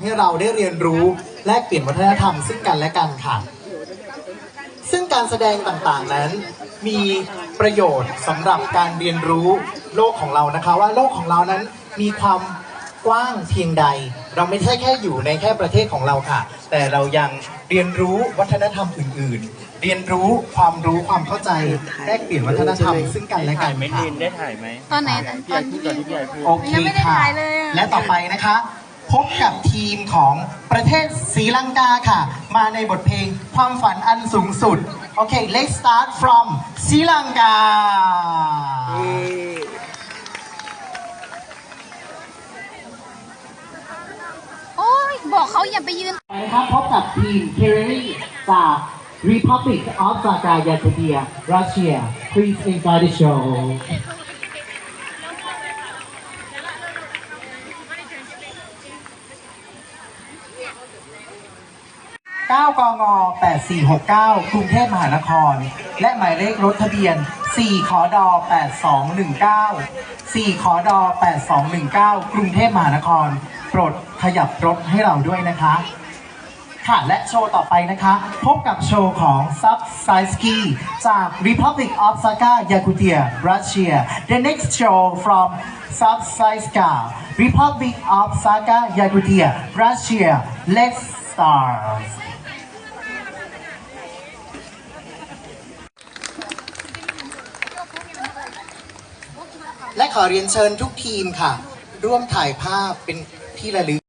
ให้เราได้เรียนรู้แลกเปลี่ยนวัฒนธรรมซึ่งกันและกันค่ะ ซึ่งการแสดงต่างๆนั้น มีประโยชน์สำหรับการเรียนรู้โลกของเรานะคะ ว่าโลกของเรานั้นมีความกว้างเพียงใด เราไม่ใช่แค่อยู่ในแค่ประเทศของเราค่ะ แต่เรายังเรียนรู้วัฒนธรรมอื่น ๆ เรียนรู้ความรู้ความเข้าใจแลกเปลี่ยนวัฒนธรรมซึ่งกันและกัถ่านยไหมค่ะลินได้ถ่ายไหมตอนไหนพี่ใหญ่พูดก่อนที่พี่ใหญ่พูด โอเคยังไม่ได้ค่ะ ถ่ายเลยอะ และต่อไปนะคะ พบกับทีมของประเทศศรีลังกาค่ะ มาในบทเพลงความฝันอันสูงสุด โอเค let's start from ศรีลังกา โอ้ย บอกเขาอย่าไปยืน ไปนะครับพบกับทีม k e r e r y จาก Republic of Sakarya Russia Please enjoy the show 9 กง 8469 กรุงเทพมหานคร และหมายเลขรถทะเบียน 4 ขอดอ8219 4 ขอดอ8219 กรุงเทพมหานคร โปรดขยับรถให้เราด้วยนะคะ ค่ะ และโชว์ต่อไปนะคะ พบกับโชว์ของ Sub s i s k i จาก Republic of Sakha Yakutia Russia The next show from Sub s i s k a Republic of Sakha Yakutia Russia Let's start และขอเรียนเชิญทุกทีมค่ะ ร่วมถ่ายภาพเป็นที่ระลึก